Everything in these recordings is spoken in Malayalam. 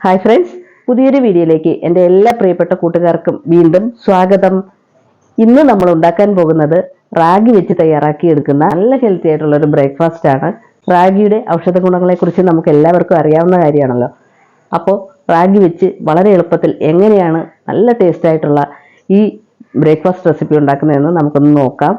ഹായ് ഫ്രണ്ട്സ് പുതിയൊരു വീഡിയോയിലേക്ക് എന്റെ എല്ലാ പ്രിയപ്പെട്ട കൂട്ടുകാർക്കും വീണ്ടും സ്വാഗതം. ഇന്ന് നമ്മൾ ഉണ്ടാക്കാൻ പോകുന്നത് റാഗി വെച്ച് തയ്യാറാക്കി എടുക്കുന്ന നല്ല ഹെൽത്തി ആയിട്ടുള്ള ഒരു ബ്രേക്ക്ഫാസ്റ്റ് ആണ്. റാഗിയുടെ ഔഷധ ഗുണങ്ങളെക്കുറിച്ച് നമുക്ക് എല്ലാവർക്കും അറിയാവുന്ന കാര്യമാണല്ലോ. അപ്പോൾ റാഗി വെച്ച് വളരെ എളുപ്പത്തിൽ എങ്ങനെയാണ് നല്ല ടേസ്റ്റ് ആയിട്ടുള്ള ഈ ബ്രേക്ക്ഫാസ്റ്റ് റെസിപ്പി ഉണ്ടാക്കുന്നതെന്ന് നമുക്കൊന്ന് നോക്കാം.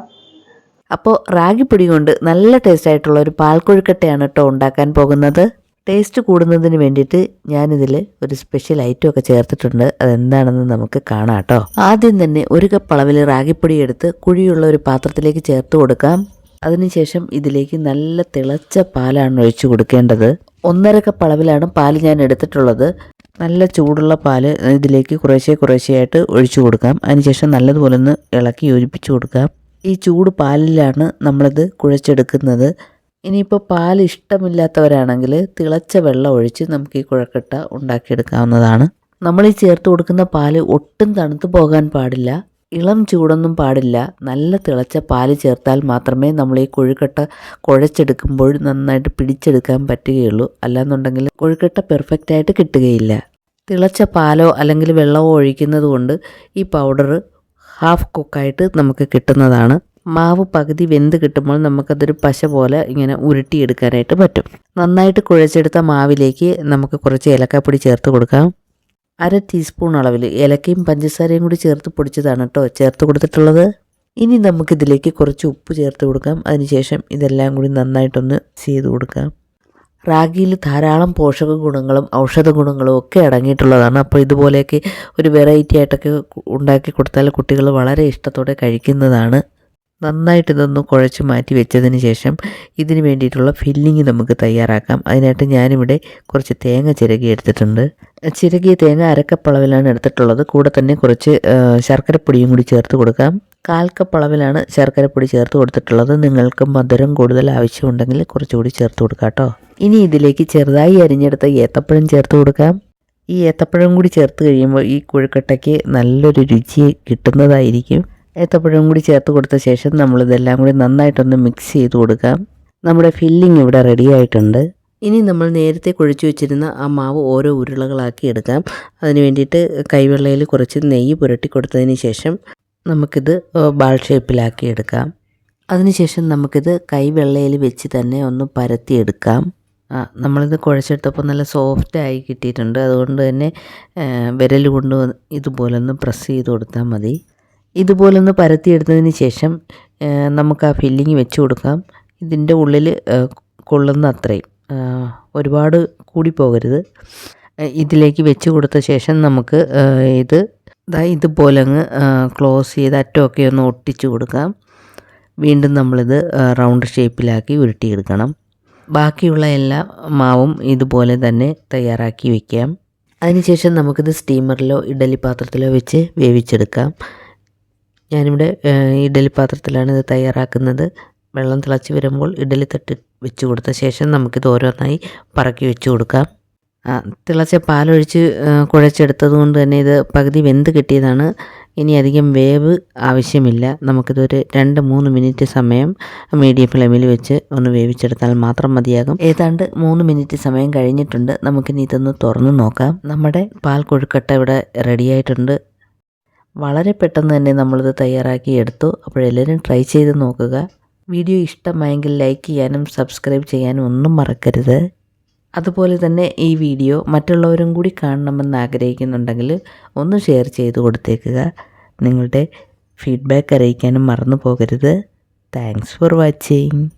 അപ്പോൾ റാഗിപ്പൊടി കൊണ്ട് നല്ല ടേസ്റ്റ് ആയിട്ടുള്ള ഒരു പാൽക്കൊഴുക്കട്ടയാണ് കേട്ടോ ഉണ്ടാക്കാൻ പോകുന്നത്. ടേസ്റ്റ് കൂടുന്നതിന് വേണ്ടിയിട്ട് ഞാനിതിൽ ഒരു സ്പെഷ്യൽ ഐറ്റം ഒക്കെ ചേർത്തിട്ടുണ്ട്. അതെന്താണെന്ന് നമുക്ക് കാണാം കേട്ടോ. ആദ്യം തന്നെ ഒരു കപ്പ് അളവിൽ റാഗിപ്പൊടി എടുത്ത് കുഴിയുള്ള ഒരു പാത്രത്തിലേക്ക് ചേർത്ത് കൊടുക്കാം. അതിനുശേഷം ഇതിലേക്ക് നല്ല തിളച്ച പാലാണ് ഒഴിച്ചു കൊടുക്കേണ്ടത്. ഒന്നര കപ്പ് അളവിലാണ് പാൽ ഞാൻ എടുത്തിട്ടുള്ളത്. നല്ല ചൂടുള്ള പാൽ ഇതിലേക്ക് കുറേശ്ശെ കുറേശ്ശെയായിട്ട് ഒഴിച്ചു കൊടുക്കാം. അതിനുശേഷം നല്ലതുപോലെ ഒന്ന് ഇളക്കി യോജിപ്പിച്ചു കൊടുക്കാം. ഈ ചൂട് പാലിലാണ് നമ്മളിത് കുഴച്ചെടുക്കുന്നത്. ഇനിയിപ്പോൾ പാൽ ഇഷ്ടമില്ലാത്തവരാണെങ്കിൽ തിളച്ച വെള്ളം ഒഴിച്ച് നമുക്ക് ഈ കുഴക്കട്ട ഉണ്ടാക്കിയെടുക്കാവുന്നതാണ്. നമ്മൾ ഈ ചേർത്ത് കൊടുക്കുന്ന പാൽ ഒട്ടും തണുത്തു പോകാൻ പാടില്ല ഇളം ചൂടൊന്നും പാടില്ല നല്ല തിളച്ച പാൽ ചേർത്താൽ മാത്രമേ നമ്മൾ ഈ കൊഴുക്കട്ട കുഴച്ചെടുക്കുമ്പോൾ നന്നായിട്ട് പിടിച്ചെടുക്കാൻ പറ്റുകയുള്ളൂ. അല്ലാന്നുണ്ടെങ്കിൽ കൊഴുക്കട്ട പെർഫെക്റ്റ് ആയിട്ട് കിട്ടുകയില്ല. തിളച്ച പാലോ അല്ലെങ്കിൽ വെള്ളമോ ഒഴിക്കുന്നത് കൊണ്ട് ഈ പൗഡർ ഹാഫ് കുക്കായിട്ട് നമുക്ക് കിട്ടുന്നതാണ്. മാവ് പകുതി വെന്ത് കിട്ടുമ്പോൾ നമുക്കതൊരു പശ പോലെ ഇങ്ങനെ ഉരുട്ടിയെടുക്കാനായിട്ട് പറ്റും. നന്നായിട്ട് കുഴച്ചെടുത്ത മാവിലേക്ക് നമുക്ക് കുറച്ച് ഏലക്കാപ്പൊടി ചേർത്ത് കൊടുക്കാം. അര ടീസ്പൂൺ അളവിൽ ഏലക്കയും പഞ്ചസാരയും കൂടി ചേർത്ത് പൊടിച്ചതാണ് കേട്ടോ ചേർത്ത് കൊടുത്തിട്ടുള്ളത്. ഇനി നമുക്കിതിലേക്ക് കുറച്ച് ഉപ്പ് ചേർത്ത് കൊടുക്കാം. അതിനുശേഷം ഇതെല്ലാം കൂടി നന്നായിട്ടൊന്ന് ചെയ്ത് കൊടുക്കാം. റാഗിയിൽ ധാരാളം പോഷക ഗുണങ്ങളും ഔഷധ ഗുണങ്ങളും ഒക്കെ അടങ്ങിയിട്ടുള്ളതാണ്. അപ്പോൾ ഇതുപോലെയൊക്കെ ഒരു വെറൈറ്റി ആയിട്ടൊക്കെ ഉണ്ടാക്കി കൊടുത്താൽ കുട്ടികൾ വളരെ ഇഷ്ടത്തോടെ കഴിക്കുന്നതാണ്. നന്നായിട്ട് ഇതൊന്ന് കുഴച്ച് മാറ്റി വെച്ചതിന് ശേഷം ഇതിന് വേണ്ടിയിട്ടുള്ള ഫില്ലിങ് നമുക്ക് തയ്യാറാക്കാം. അതിനായിട്ട് ഞാനിവിടെ കുറച്ച് തേങ്ങ ചിരകി എടുത്തിട്ടുണ്ട്. ചിരകിയ തേങ്ങ അരക്കപ്പളവിലാണ് എടുത്തിട്ടുള്ളത്. കൂടെ തന്നെ കുറച്ച് ശർക്കരപ്പൊടിയും കൂടി ചേർത്ത് കൊടുക്കാം. കാൽ കപ്പ് അളവിലാണ് ശർക്കരപ്പൊടി ചേർത്ത് കൊടുത്തിട്ടുള്ളത്. നിങ്ങൾക്ക് മധുരം കൂടുതൽ ആവശ്യമുണ്ടെങ്കിൽ കുറച്ചുകൂടി ചേർത്ത് കൊടുക്കാം കേട്ടോ. ഇനി ഇതിലേക്ക് ചെറുതായി അരിഞ്ഞെടുത്ത ഏത്തപ്പഴം ചേർത്ത് കൊടുക്കാം. ഈ ഏത്തപ്പഴം കൂടി ചേർത്ത് കഴിയുമ്പോൾ ഈ കുഴുക്കട്ടയ്ക്ക് നല്ലൊരു രുചി കിട്ടുന്നതായിരിക്കും. ഏത്തപ്പഴം കൂടി ചേർത്ത് കൊടുത്ത ശേഷം നമ്മളിതെല്ലാം കൂടി നന്നായിട്ടൊന്ന് മിക്സ് ചെയ്ത് കൊടുക്കാം. നമ്മുടെ ഫില്ലിംഗ് ഇവിടെ റെഡി ആയിട്ടുണ്ട്. ഇനി നമ്മൾ നേരത്തെ കുഴച്ചു വെച്ചിരുന്ന ആ മാവ് ഓരോ ഉരുളകളാക്കി എടുക്കാം. അതിന് വേണ്ടിയിട്ട് കൈവെള്ളയിൽ കുറച്ച് നെയ്യ് പുരട്ടി കൊടുത്തതിന് ശേഷം നമുക്കിത് ബാൾ ഷേപ്പിലാക്കി എടുക്കാം. അതിനുശേഷം നമുക്കിത് കൈവെള്ളയിൽ വെച്ച് തന്നെ ഒന്ന് പരത്തിയെടുക്കാം നമ്മളിത് കുഴച്ചെടുത്തപ്പോൾ നല്ല സോഫ്റ്റായി കിട്ടിയിട്ടുണ്ട്. അതുകൊണ്ട് തന്നെ വിരൽ കൊണ്ട് ഇതുപോലൊന്ന് പ്രസ് ചെയ്ത് കൊടുത്താൽ മതി. ഇതുപോലെ ഒന്ന് പരത്തിയെടുത്തതിന് ശേഷം നമുക്ക് ആ ഫില്ലിങ് വെച്ച് കൊടുക്കാം. ഇതിന്റെ ഉള്ളിൽ കൊള്ളുന്ന അത്രയും. ഒരുപാട് കൂടി പോകരുത്. ഇതിലേക്ക് വെച്ച് കൊടുത്ത ശേഷം നമുക്ക് ഇത് ഇതുപോലെ അങ്ങ് ക്ലോസ് ചെയ്ത് അറ്റമൊക്കെ ഒന്ന് ഒട്ടിച്ച് കൊടുക്കാം. വീണ്ടും നമ്മളിത് റൗണ്ട് ഷേപ്പിലാക്കി ഉരുട്ടിയെടുക്കണം. ബാക്കിയുള്ള എല്ലാ മാവും ഇതുപോലെ തന്നെ തയ്യാറാക്കി വയ്ക്കാം അതിനുശേഷം നമുക്കിത് സ്റ്റീമറിലോ ഇഡലി പാത്രത്തിലോ വെച്ച് വേവിച്ചെടുക്കാം. ഞാനിവിടെ ഇഡലി പാത്രത്തിലാണ് ഇത് തയ്യാറാക്കുന്നത്. വെള്ളം തിളച്ച് വരുമ്പോൾ ഇഡലി തട്ട് വെച്ച് കൊടുത്ത ശേഷം നമുക്കിത് ഓരോന്നായി പറക്കി വെച്ച് കൊടുക്കാം. തിളച്ച പാലൊഴിച്ച് കുഴച്ചെടുത്തത് കൊണ്ട് തന്നെ ഇത് പകുതി വെന്ത് കിട്ടിയതാണ്. ഇനി അധികം വേവ് ആവശ്യമില്ല. നമുക്കിതൊരു രണ്ട് മൂന്ന് മിനിറ്റ് സമയം മീഡിയം ഫ്ലെയിമിൽ വെച്ച് ഒന്ന് വേവിച്ചെടുത്താൽ മാത്രം മതിയാകും. ഏതാണ്ട് മൂന്ന് മിനിറ്റ് സമയം കഴിഞ്ഞിട്ടുണ്ട്. നമുക്കിനി ഇതൊന്ന് തുറന്ന് നോക്കാം. നമ്മുടെ പാൽ കൊഴുക്കട്ട ഇവിടെ റെഡിയായിട്ടുണ്ട്. വളരെ പെട്ടെന്ന് തന്നെ നമ്മളിത് തയ്യാറാക്കി എടുത്തു. അപ്പോഴെല്ലാവരും ട്രൈ ചെയ്ത് നോക്കുക. വീഡിയോ ഇഷ്ടമായെങ്കിൽ ലൈക്ക് ചെയ്യാനും സബ്സ്ക്രൈബ് ചെയ്യാനും ഒന്നും മറക്കരുത്. അതുപോലെ തന്നെ ഈ വീഡിയോ മറ്റുള്ളവരും കൂടി കാണണമെന്ന് ആഗ്രഹിക്കുന്നുണ്ടെങ്കിൽ ഒന്ന് ഷെയർ ചെയ്ത് കൊടുത്തേക്കുക. നിങ്ങളുടെ ഫീഡ്ബാക്ക് അറിയിക്കാനും മറന്നു പോകരുത്. Thanks for watching